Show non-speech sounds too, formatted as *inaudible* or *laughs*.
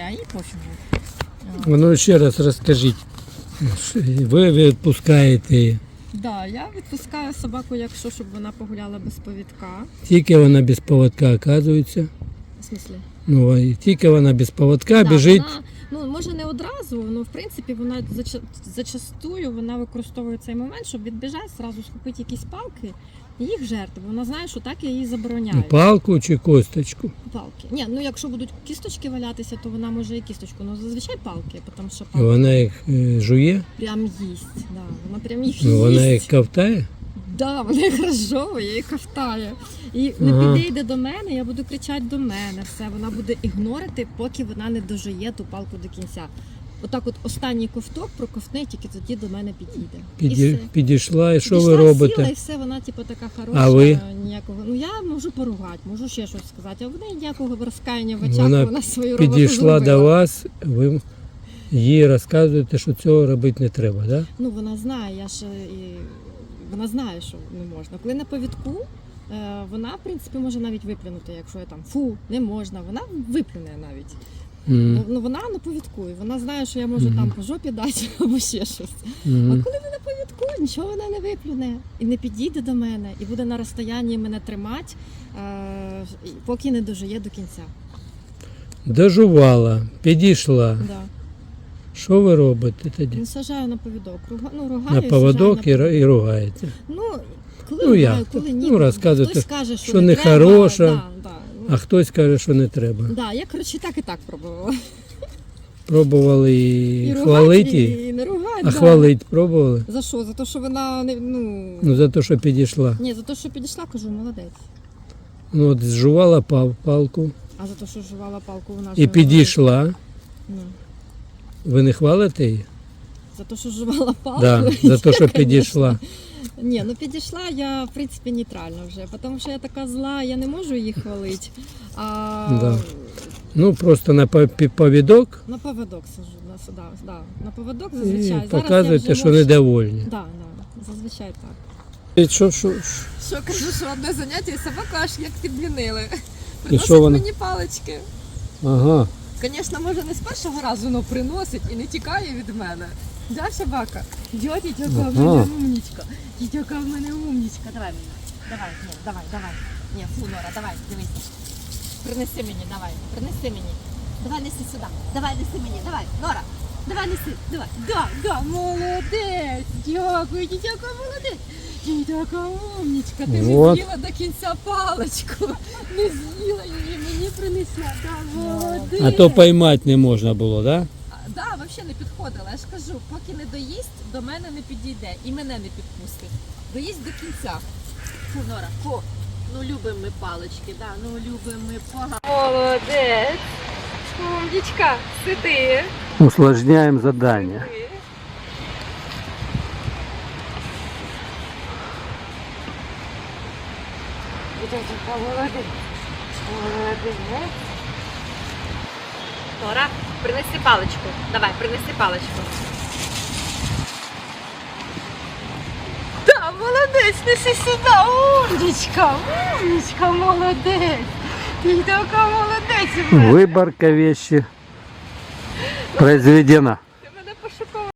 а пофігу. Ну ще раз розкажіть. Ви відпускаєте Так, Да, я відпускаю собаку, якщо щоб вона погуляла без повідка. Тільки вона без поводка оказується. В смислі? Ну, тільки вона без поводка Да, біжить. Вона, ну може не одразу, але в принципі вона зача- зачастую вона використовує цей момент, щоб відбіжати, зразу схопити якісь палки і їх жерти. Вона знає, що так я її забороняю. Палку чи косточку. Палки. Ні, ну якщо будуть кісточки валятися, то вона може і кісточку. Ну зазвичай палки, тому що І палки Вона їх е, жує, прям їсть. Да, вона прям їх ну, їсть. вона їх ковтає. Да, вона їх розжовує і ковтає. І не Ага. підійде до мене, я буду кричати до мене. Все, вона буде ігнорити, поки вона не дожує ту палку до кінця. Отак, от останній ковток проковтне, тільки тоді до мене підійде. І Піді... все. Підійшла, і що Підійшла, ви робите? Сіла, і все, вона типу така хороша. А ви? Ніякого. Ну я можу поругати, можу ще щось сказати. А в неї ніякого розкаяння в очах, Вона вона, свою роботу Підійшла зробила. до вас, ви їй розказуєте, що цього робити не треба, так? Да? Ну вона знає, я ж і вона знає, що не можна. Коли на повідку, е, вона в принципі може навіть виплюнути, якщо я там фу, не можна. Вона виплюне навіть. М, Ну, Ну вона на повідку, і вона знає, що я можу Мгм. там по жопі дати *laughs* або ще щось. А коли не на повідку, нічого вона не виплюне і не підійде до мене, і буде на розстоянні мене тримати, е, поки не дожиє до кінця. Дожувала, підійшла. Да. Що ви робите тоді? Сажаю на повідок. Руга, ну, ругаю, На і поводок сажаю і, на р- і ругаєте. Ну, коли Ну, ну, як? коли ні. Ну, розказуйте, Хтось каже, що, що не не треба, хороша, Да, да, ну, А хтось каже, що не треба. да, я, коротше, так і так пробувала. Пробували і, І хвалити, її, і, і не ругати. а да. хвалити пробували. За що? За те, що вона не, ну... Ну за те, що підійшла. Ні, за те, що підійшла, кажу, молодець. Ну от зжувала пал- палку А за те, що жувала палку, вона і ж- підійшла. Ну, Ви не хвалите її? за те, що жувала *laughs* палку. Да, за те, що підійшла. Ні, ну підійшла я, в принципі, нейтрально вже, тому що я така зла, я не можу її хвалити. А Да. Ну просто на повідок на поводок сажу. На, да, да, на поводок і зазвичай. Зараз показуєте, я вже що можу- недовольні. Да, да, зазвичай так. І що, що, Що кажу, що одне заняття і собаку аж як підмінили. Приносить що вона? мені палички. Ага. Звісно, може не з першого разу, воно приносить і не тікає від мене. Да, собака? Дьоті, тьока в мене умнічка. Тітьока в мене умнічка. Давай мені. Давай, ні, давай, давай. Ні, фу, Нора, давай, дивись. Принеси мені, давай, принеси мені. Давай неси сюди. Давай неси мені, давай, Нора. Давай неси, давай. Да, да, молодець. Дякую, тітьока, молодець. Тітьока умнічка, ти Вот. не з'їла до кінця паличку. Не з'їла її, мені принесла. Да, молодець. А то поймати не можна було, так? Да? А, Да, взагалі не підходила. Я ж кажу, поки не доїсть, до мене не підійде і мене не підпустить. Доїсть до кінця. Фу, Нора, фу. Ну любимо ми палички, да, ну любимо ми палички. Молодець. Умнічка, сиди. Усложняємо завдання. Дядька, молодець. Молодець. Нора, принеси паличку. Давай, принеси паличку. Да, молодець, неси сюди. Умнічка, умнічка, молодець. Ти така молодець. у мене. Виборка вещи произведена.